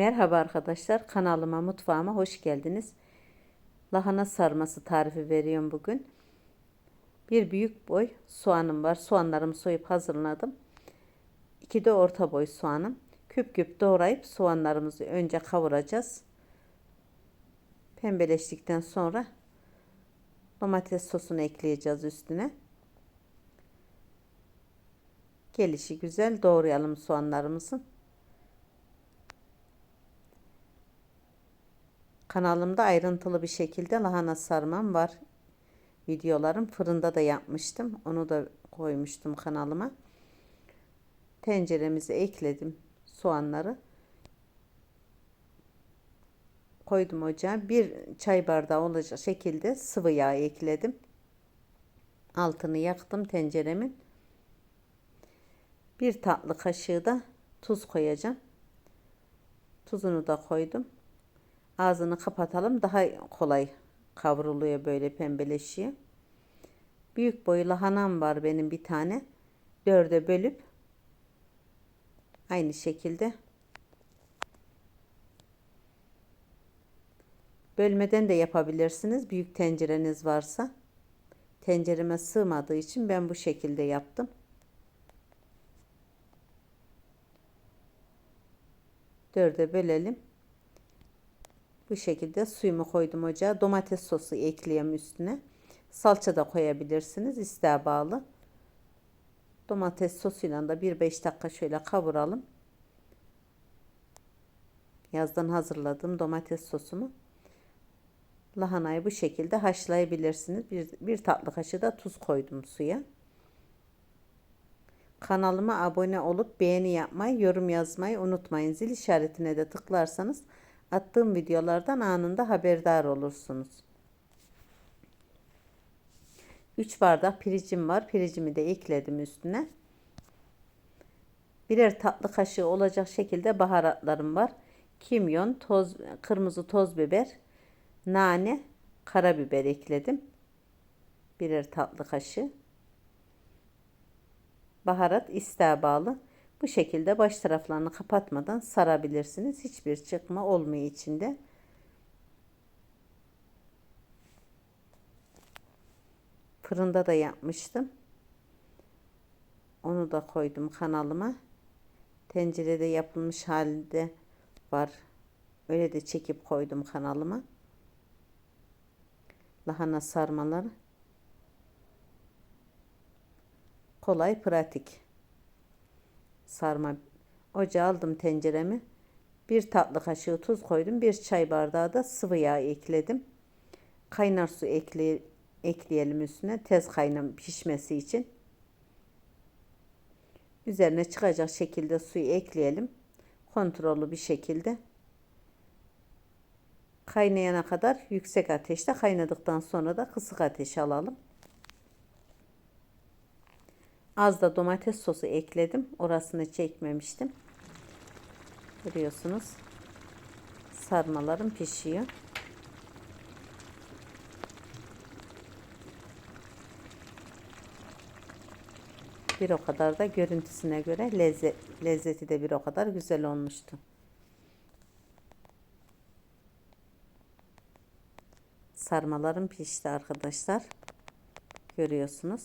Merhaba arkadaşlar kanalıma mutfağıma hoş geldiniz. Lahana sarması tarifi veriyorum bugün. Bir büyük boy soğanım var. Soğanlarımı soyup hazırladım. İki de orta boy soğanım. Küp küp doğrayıp soğanlarımızı önce kavuracağız. Pembeleştikten sonra domates sosunu ekleyeceğiz üstüne. Gelişi güzel doğrayalım soğanlarımızı. Kanalımda ayrıntılı bir şekilde lahana sarmam var. Videolarım fırında da yapmıştım. Onu da koymuştum kanalıma. Tenceremize ekledim soğanları. Koydum ocağa. Bir çay bardağı olacak şekilde sıvı yağ ekledim. Altını yaktım tenceremin. Bir tatlı kaşığı da tuz koyacağım. Tuzunu da koydum. Ağzını kapatalım. Daha kolay kavruluyor böyle pembeleşiyor. Büyük boy lahanam var benim bir tane. Dörde bölüp aynı şekilde bölmeden de yapabilirsiniz. Büyük tencereniz varsa. Tencereme sığmadığı için ben bu şekilde yaptım. Dörde bölelim. Bu şekilde suyumu koydum ocağa. Domates sosu ekleyeyim üstüne. Salça da koyabilirsiniz. isteğe bağlı. Domates sosuyla da 1-5 dakika şöyle kavuralım. Yazdan hazırladığım domates sosumu. Lahanayı bu şekilde haşlayabilirsiniz. Bir, bir tatlı kaşığı da tuz koydum suya. Kanalıma abone olup beğeni yapmayı, yorum yazmayı unutmayın. Zil işaretine de tıklarsanız attığım videolardan anında haberdar olursunuz. 3 bardak piricim var. Piricimi de ekledim üstüne. Birer tatlı kaşığı olacak şekilde baharatlarım var. Kimyon, toz, kırmızı toz biber, nane, karabiber ekledim. Birer tatlı kaşığı. Baharat isteğe bağlı. Bu şekilde baş taraflarını kapatmadan sarabilirsiniz. Hiçbir çıkma olmuyor içinde. Fırında da yapmıştım. Onu da koydum kanalıma. Tencerede yapılmış halde var. Öyle de çekip koydum kanalıma. Lahana sarmaları. Kolay, pratik sarma. Ocağa aldım tenceremi. Bir tatlı kaşığı tuz koydum. Bir çay bardağı da sıvı yağ ekledim. Kaynar su ekle, ekleyelim üstüne. Tez kaynam pişmesi için. Üzerine çıkacak şekilde suyu ekleyelim. Kontrollü bir şekilde. Kaynayana kadar yüksek ateşte kaynadıktan sonra da kısık ateş alalım. Az da domates sosu ekledim. Orasını çekmemiştim. Görüyorsunuz. Sarmalarım pişiyor. Bir o kadar da görüntüsüne göre lezzet, lezzeti de bir o kadar güzel olmuştu. Sarmalarım pişti arkadaşlar. Görüyorsunuz.